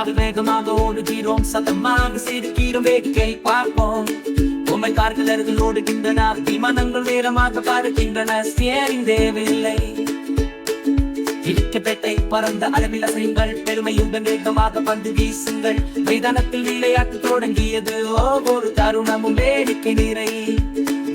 காது வேகமாக ஓடுகிறோம். சத்தமாக சிரிக்கிறோம். வேடிக்கை பார்ப்போம். உண்மை கார்களர்கள் ஓடுகின்றன. விமானங்கள் வேகமாக பறக்கின்றன ஸ்டியரிங் தேவையில்லை. இடிக்கப்பேட்டை பறந்த அளவில் அசையுங்கள். பெருமையுடன் வேகமாக பந்து வீசுங்கள். மைதானத்தில் விளையாட்டு தொடங்கியது. ஒவ்வொரு தருணமும் வேடிக்கை நிறை.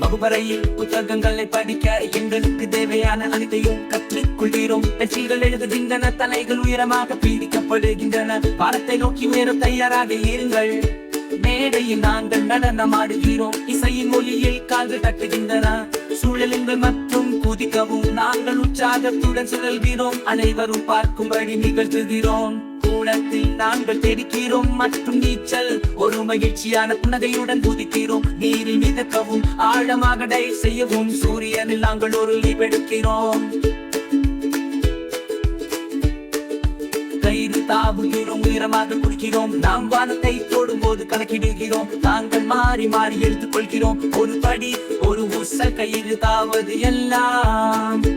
வகுப்பறையில் புத்தகங்களை படிக்க எங்களுக்கு தேவையான அனைத்தையும் கற்றுக்கொள்கிறோம். வெற்றிகள் எழுதுகின்றன தலைகள் உயரமாக பீடிக்கப்படுகின்றன. பாடத்தை நோக்கி உயர தயாராக இருங்கள். மேடையில் நாங்கள் நடனமாடுகிறோம் இசையின் மொழியில் கால்கள் தட்டுகின்றன. சூழலுங்கள் மற்றும் குதிக்கவும். நாங்கள் உற்சாகத்துடன் சுழல்கிறோம். அனைவரும் பார்க்கும்படி நிகழ்த்துகிறோம். கூட நாங்கள் தெரிக்கிறோம் மற்றும் நீச்சல் ஒரு மகிழ்ச்சியான புன்னகையுடன் குதிக்கிறோம் நீரில் மிதக்கவும் ஆழமாக டை செய்யவும் சூரியனில் நாங்கள் ஒரு லிவெடுக்கிறோம் கயிறு தாவுகிறோம் உயரமாக குடிக்கிறோம் நாம் வானத்தை தொடும்போது கணக்கிடுகிறோம் நாங்கள் மாறி மாறி எடுத்துக் கொள்கிறோம் ஒரு படி ஒரு உச கயிறு தாவது எல்லாம்.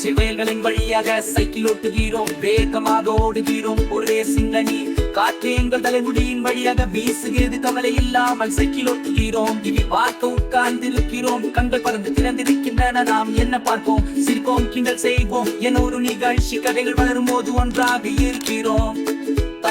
பச்சை வயல்களின் வழியாக சைக்கிள் ஓட்டுகிறோம். வேகமாக ஓடுகிறோம். ஒரே சிங்கனி காற்று எங்கள் தலைமுடியின் வழியாக வீசுகிறது. கவலை இல்லாமல் சைக்கிள் ஓட்டுகிறோம். இனி பார்க்க உட்கார்ந்திருக்கிறோம். கண்கள் பறந்து திறந்திருக்கின்றன. நாம் என்ன பார்ப்போம்? சிரிப்போம் கிண்டல் செய்வோம். என ஒரு நிகழ்ச்சி கதைகள் வளரும் போது ஒன்றாக இருக்கிறோம்.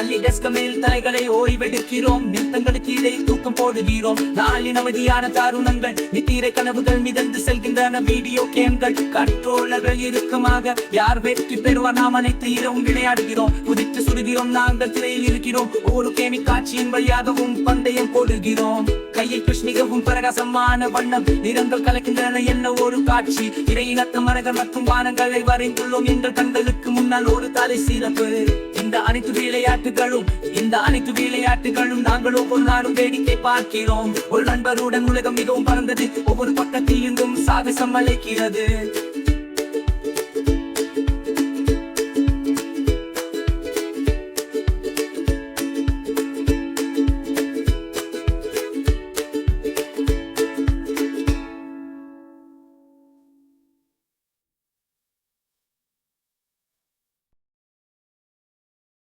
பள்ளி டெஸ்க் மேல் தலைகளை ஓய்வெடுக்கிறோம். நிறுத்தங்களுக்கு இடை தூக்கம் போடுகிறோம். நாளின் அமைதியான தருணங்கள். நித்திரை கனவுகள் மிதந்து செல்கின்றன. வீடியோ கேம்கள் கண்ட்ரோலர்கள் இறுக்கமாக. யார் வெற்றி பெறுவார்? நாம் அனைத்து இரவும் விளையாடுகிறோம். குதித்து சுடுகிறோம். நாங்கள் திரையில் இருக்கிறோம். ஒரு கேமி காட்சியின் வழியாகவும் பந்தயம் போடுகிறோம். கையில் புஷ் மிகவும் பிரகாசமான வண்ணம். நிறங்கள் கலக்கின்றன என்ன ஒரு காட்சி? இறையினத்த மரங்கள் மற்றும் வானங்களை வரைந்துள்ளோம் எங்கள் கண்களுக்கு முன்னால் ஒரு தலை சிறப்பு. இந்த அனைத்து விளையாட்டுகளும் இந்த அனைத்து விளையாட்டுகளும் நாங்கள் ஒவ்வொரு நாளும் வேடிக்கை பார்க்கிறோம். ஒரு நண்பருடன் உலகம் மிகவும் பறந்தது ஒவ்வொரு பக்கத்தில் இருந்தும் சாகசம் அழைக்கிறது